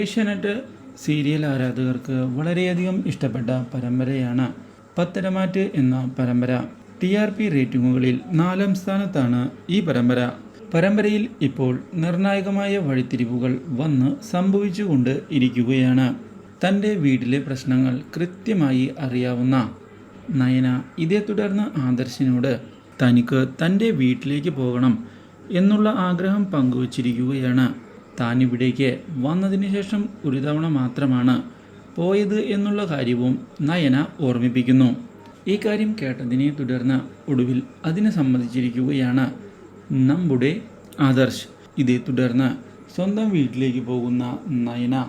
Asianet serial ആരാധകർക്ക് വളരെയധികം ഇഷ്ടപ്പെട്ട പരമ്പരയാണ് പത്തരമാറ്റ് എന്ന പരമ്പര. ടി ആർ പി റേറ്റിംഗുകളിൽ നാലാം സ്ഥാനത്താണ് ഈ പരമ്പര. പരമ്പരയിൽ ഇപ്പോൾ നിർണായകമായ വഴിത്തിരിവുകൾ വന്ന് സംഭവിച്ചുകൊണ്ട് ഇരിക്കുകയാണ്. തന്റെ വീട്ടിലെ പ്രശ്നങ്ങൾ കൃത്യമായി അറിയാവുന്ന നയന ഇതേ തുടർന്ന് ആദർശിനോട് തനിക്ക് തന്റെ വീട്ടിലേക്ക് പോകണം എന്നുള്ള ആഗ്രഹം പങ്കുവച്ചിരിക്കുകയാണ്. താൻ ഇവിടേക്ക് വന്നതിന് ശേഷം ഒരു തവണ മാത്രമാണ് പോയത് എന്നുള്ള കാര്യവും നയന ഓർമ്മിപ്പിക്കുന്നു. ഈ കാര്യം കേട്ടതിനെ തുടർന്ന് ഒടുവിൽ അതിനെ സമ്മതിച്ചിരിക്കുകയാണ് നമ്മുടെ ആദർശ്. ഇതേ തുടർന്ന് സ്വന്തം വീട്ടിലേക്ക് പോകുന്ന നയന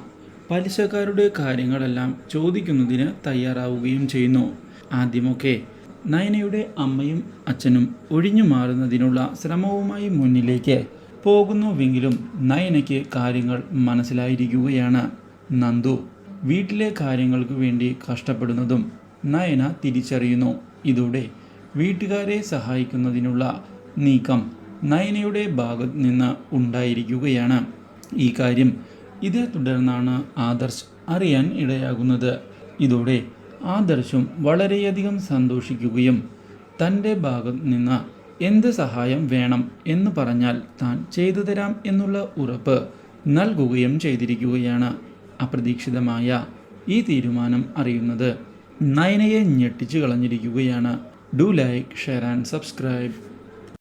പലിശക്കാരുടെ കാര്യങ്ങളെല്ലാം ചോദിക്കുന്നതിന് തയ്യാറാവുകയും ചെയ്യുന്നു. ആദ്യമൊക്കെ നയനയുടെ അമ്മയും അച്ഛനും ഒഴിഞ്ഞു മാറുന്നതിനുള്ള ശ്രമവുമായി മുന്നിലേക്ക് പോകുന്നുവെങ്കിലും നയനയ്ക്ക് കാര്യങ്ങൾ മനസ്സിലായിരിക്കുകയാണ്. നന്ദു വീട്ടിലെ കാര്യങ്ങൾക്ക് വേണ്ടി കഷ്ടപ്പെടുന്നതും നയന തിരിച്ചറിയുന്നു. ഇതോടെ വീട്ടുകാരെ സഹായിക്കുന്നതിനുള്ള നീക്കം നയനയുടെ ഭാഗത്ത് നിന്ന് ഉണ്ടായിരിക്കുകയാണ്. ഈ കാര്യം ഇതേ തുടർന്നാണ് ആദർശ് അറിയാൻ ഇടയാകുന്നത്. ഇതോടെ ആദർശും വളരെയധികം സന്തോഷിക്കുകയും തന്റെ ഭാഗത്ത് നിന്ന് എന്ത് സഹായം വേണം എന്ന് പറഞ്ഞാൽ താൻ ചെയ്തു തരാം എന്നുള്ള ഉറപ്പ് നൽകുകയും ചെയ്തിരിക്കുകയാണ്. അപ്രതീക്ഷിതമായ ഈ തീരുമാനം അറിയുന്നത് നയനയെ ഞെട്ടിച്ചു കളഞ്ഞിരിക്കുകയാണ്. Do like share and subscribe.